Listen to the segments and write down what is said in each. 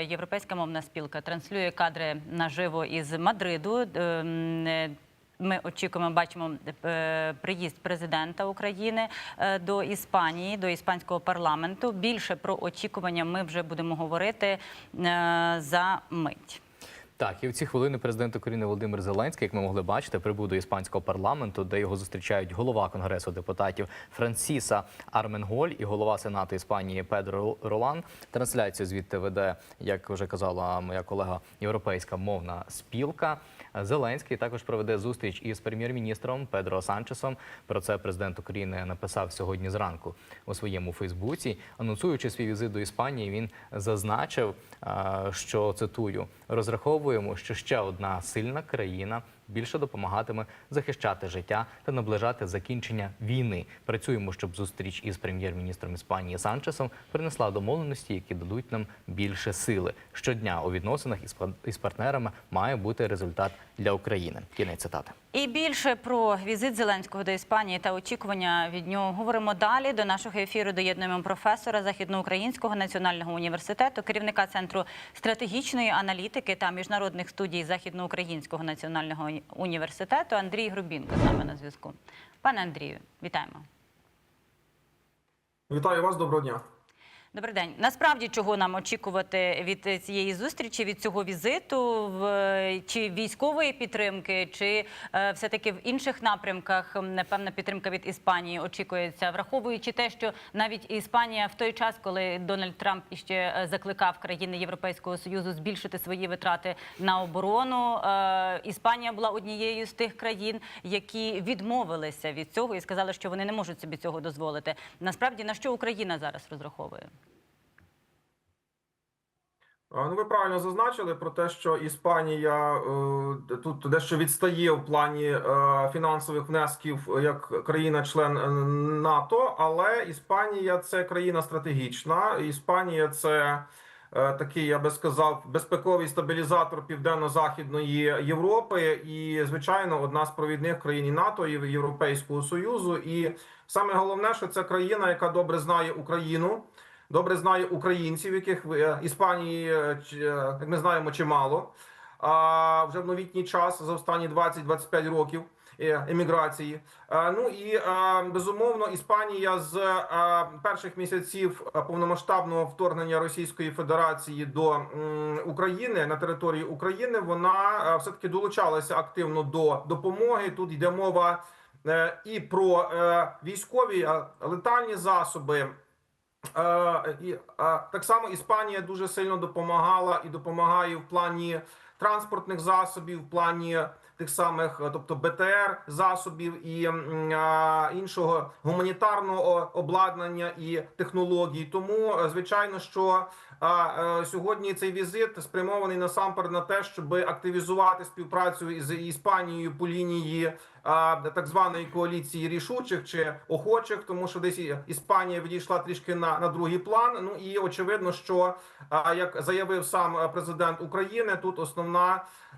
Європейська мовна спілка транслює кадри наживо із Мадриду. Ем, е, Ми очікуємо, бачимо е, приїзд президента України е, до Іспанії, до іспанського парламенту. Більше про очікування ми вже будемо говорити за мить. Так, і в ці хвилини президент України Володимир Зеленський, як ми могли бачити, прибув до іспанського парламенту, де його зустрічають голова конгресу депутатів Франсіса Арменголь і голова сенату Іспанії Педро Ролан. Трансляцію звідти веде, як вже казала моя колега, європейська мовна спілка. Зеленський також проведе зустріч із прем'єр-міністром Педро Санчесом. Про це президент України написав сьогодні зранку у своєму Фейсбуці. Анонсуючи свій візит до Іспанії, він зазначив, що цитую: розраховуємо, що ще одна сильна країна більше допомагатиме захищати життя та наближати закінчення війни. Працюємо, щоб зустріч із прем'єр-міністром Іспанії Санчесом принесла домовленості, які дадуть нам більше сили. Щодня у відносинах із пар- партнерами має бути результат для України. Кінець цитати. І більше про візит Зеленського до Іспанії та очікування від нього говоримо далі. До нашого ефіру доєднуємо професора Західноукраїнського національного університету, керівника центру стратегічної аналітики та міжнародних студій Західноукраїнського національного університету Андрій Грубінко з нами на зв'язку. Пане Андрію, вітаємо. Вітаю вас, доброго дня. Добрий день. Насправді, чого нам очікувати від цієї зустрічі, від цього візиту, чи військової підтримки, чи е, все-таки в інших напрямках певна підтримка від Іспанії очікується, враховуючи те, що навіть Іспанія в той час, коли Дональд Трамп іще е, закликав країни Європейського союзу збільшити свої витрати на оборону, е, Іспанія була однією з тих країн, які відмовилися від цього і сказали, що вони не можуть собі цього дозволити. Насправді на що Україна зараз розраховує? А, Ну, ви правильно зазначили про те, що Іспанія е, тут дещо відстає в плані е, фінансових внесків е, як країна-член е, НАТО, але Іспанія це країна стратегічна. Іспанія це е, такий, я би сказав, безпековий стабілізатор південно-західної Європи, і звичайно, одна з провідних країн НАТО і Європейського союзу. І саме головне, що це країна, яка добре знає Україну. Добре знає українців, яких в е, Іспанії, е, е, як ми знаємо, чимало. А вже в новітній час за останні 20-25 років еміграції. Ну і безумовно, Іспанія з перших місяців повномасштабного вторгнення Російської Федерації до України на території України вона все таки долучалася активно до допомоги. Тут йде мова і про військові летальні засоби. Е, так само Іспанія дуже сильно допомагала і допомагає в плані транспортних засобів, в плані тих самих, е, тобто БТР засобів і іншого гуманітарного обладнання і технологій. Тому, е, звичайно, що е, сьогодні цей візит спрямований насамперед на те, щоб активізувати співпрацю з Іспанією по лінії так званої коаліції рішучих чи охочих, тому що десь Іспанія відійшла трішки на, на другий план. Ну і очевидно, що як заявив сам президент України, тут основна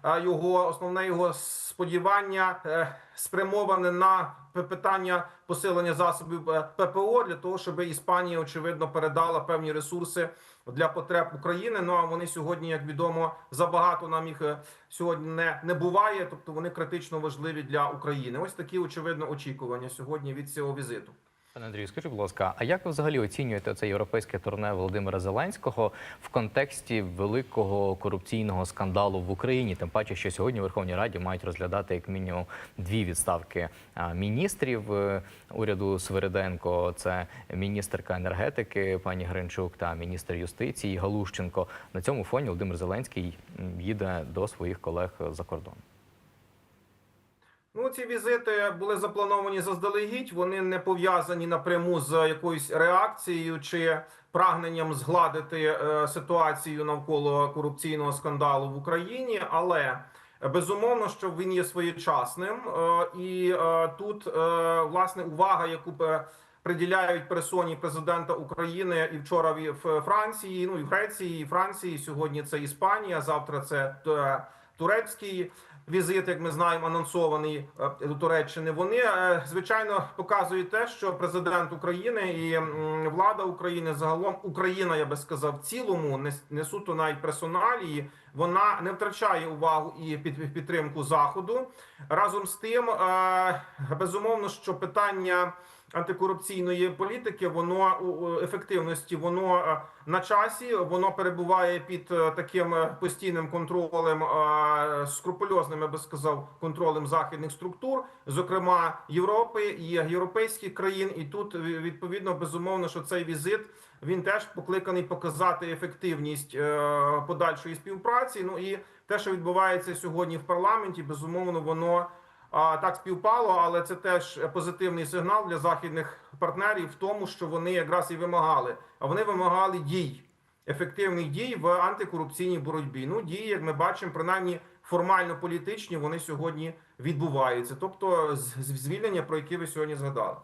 е, його основне його сподівання е, спрямоване на питання посилення засобів е, ППО для того, щоб Іспанія очевидно передала певні ресурси для потреб України. Ну а вони сьогодні, як відомо, забагато нам їх сьогодні не, не буває, тобто вони критично важливі для України. Ось такі очевидно очікування сьогодні від цього візиту. Пане Андрію, скажіть, будь ласка, а як ви взагалі оцінюєте це європейське турне Володимира Зеленського в контексті великого корупційного скандалу в Україні? Тим паче, що сьогодні Верховній Раді мають розглядати як мінімум дві відставки міністрів е, уряду Свириденко. Це міністерка енергетики пані Гринчук та міністр юстиції Галущенко. На цьому фоні Володимир Зеленський їде до своїх колег за кордон. Ну, ці візити були заплановані заздалегідь. Вони не пов'язані напряму з якоюсь реакцією чи прагненням згладити е, ситуацію навколо корупційного скандалу в Україні, але е, безумовно, що він є своєчасним, Е, і тут власне увага, яку б приділяють персоні президента України і вчора в Франції, ну і в Греції, і Франції. Сьогодні це Іспанія. Завтра це турецький візит, як ми знаємо, анонсований е, до Туреччини. Вони е, звичайно показують те, що президент України і влада України загалом Україна, я би сказав, в цілому не, не суто навіть персоналії. Вона не втрачає увагу і під підтримку заходу. Разом з тим, е, безумовно, що питання антикорупційної політики, воно у ефективності, воно е, на часі, воно перебуває під е, таким постійним контролем, скрупульозним, я би сказав, контролем західних структур, зокрема Європи і європейських країн. І тут відповідно безумовно, що цей візит він теж покликаний показати ефективність подальшої співпраці. Ну і те, що відбувається сьогодні в парламенті, безумовно, воно а, так співпало, але це теж позитивний сигнал для західних партнерів в тому, що вони якраз і вимагали. А вони вимагали дій, ефективних дій в антикорупційній боротьбі. Ну, дії, як ми бачимо, принаймні формально політичні, вони сьогодні відбуваються. Тобто, звільнення, про які ви сьогодні згадали.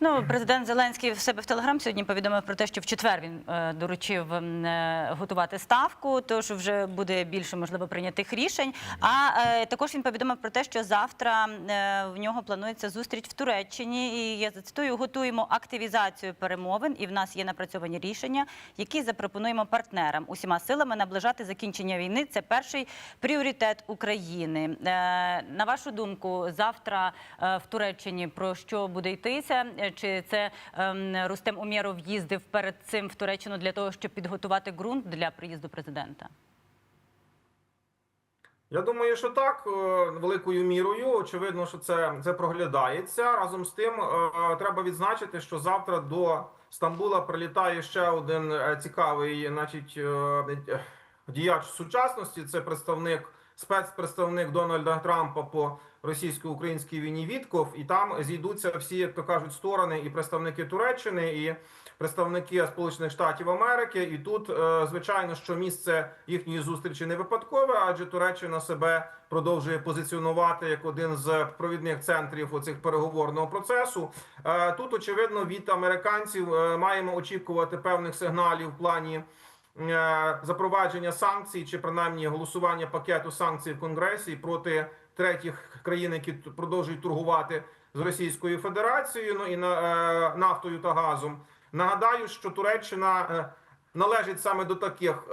Ну, президент Зеленський в себе в телеграм сьогодні повідомив про те, що в четвер він е, доручив е, готувати ставку, тож вже буде більше можливо прийнятих рішень. А е, також він повідомив про те, що завтра е, в нього планується зустріч в Туреччині. І я зацитую, готуємо активізацію перемовин, і в нас є напрацьовані рішення, які запропонуємо партнерам усіма силами наближати закінчення війни. Це перший пріоритет України. Е, на вашу думку, завтра е, в Туреччині про що буде йтися? Е, Чи це ем, Рустем Умєров їздив перед цим в Туреччину для того, щоб підготувати ґрунт для приїзду президента? Я думаю, що так, е, великою мірою. Очевидно, що це, це проглядається. Разом з тим, е, треба відзначити, що завтра до Стамбула прилітає ще один цікавий, значить, діяч сучасності. Це представник, спецпредставник Дональда Трампа по російсько-українській війні Вітков. І там зійдуться всі, як то кажуть, сторони, і представники Туреччини, і представники Сполучених Штатів Америки. І тут, е, звичайно, що місце їхньої зустрічі не випадкове, адже Туреччина себе продовжує позиціонувати як один з провідних центрів оцих переговорного процесу. Е, Тут, очевидно, від американців е, маємо очікувати певних сигналів в плані. Е, Запровадження санкцій чи принаймні голосування пакету санкцій в Конгресі проти третіх країн, які продовжують торгувати з Російською Федерацією, ну і на е, нафтою та газом. Нагадаю, що Туреччина е, належить саме до таких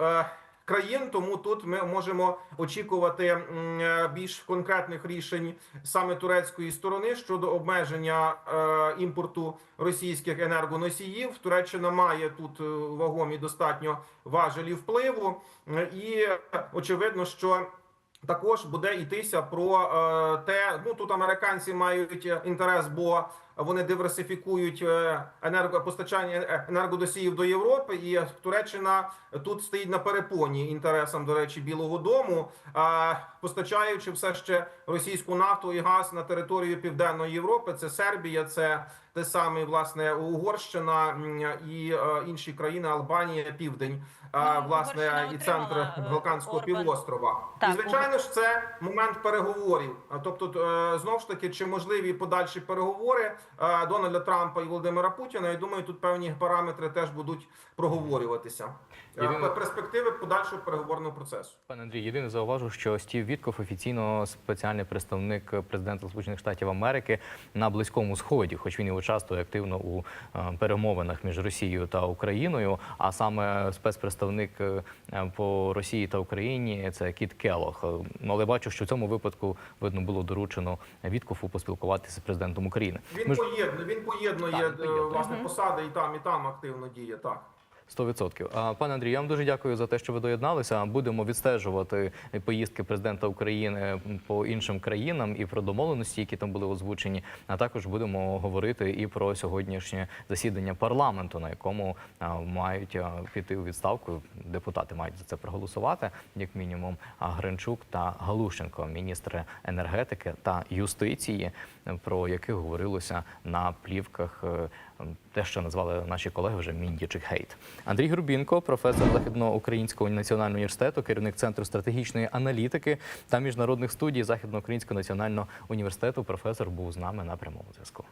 країн, тому тут ми можемо очікувати е, більш конкретних рішень саме турецької сторони щодо обмеження е, імпорту російських енергоносіїв. Туреччина має тут е, вагомі достатньо важелі впливу, і очевидно, що. Також буде йтися про те, ну тут американці мають інтерес, бо вони диверсифікують е, енергопостачання е, енергодосіїв до Європи, і Туреччина тут стоїть на перепоні інтересам, до речі, Білого Дому, е, постачаючи все ще російську нафту і газ на територію Південної Європи. Це Сербія, це те саме власне Угорщина і е, інші країни Albanія, Південь, е, Ну, власне, і центр е, Балканського Орбан. півострова. Так, і звичайно ж, це момент переговорів. Тобто, е, знову ж таки, чи можливі подальші переговори е, Дональда Трампа і Володимира Путіна? Я думаю, тут певні параметри теж будуть проговорюватися. Е, Єдине- Перспективи подальшого переговорного процесу. Пане Андрій, єдине зауважу, що Стів Вітков офіційно спеціальний представник президента Сполучених Штатів Америки на близькому сході, хоч він і участвує активно у е, перемовинах між Росією та Україною. А саме спецпредставник е, по Росії та Україні це Кіт Келох. Е, Але бачу, що в цьому випадку видно було доручено Віткофу поспілкуватися з президентом України. Він поєднує, він поєднує, Так, е, поєднує. власне посади і там, і там активно діє. Так. 100%. Пане Андрію, я вам дуже дякую за те, що ви доєдналися. Будемо відстежувати поїздки президента України по іншим країнам і про домовленості, які там були озвучені. А також будемо говорити і про сьогоднішнє засідання парламенту, на якому мають піти у відставку. Депутати мають за це проголосувати, як мінімум. Гринчук та Галущенко, міністри енергетики та юстиції, про яких говорилося на плівках. Те, що назвали наші колеги вже міндічик хейт. Андрій Грубінко, професор Західноукраїнського національного університету, керівник центру стратегічної аналітики та міжнародних студій Західноукраїнського національного університету. Професор був з нами на прямому зв'язку.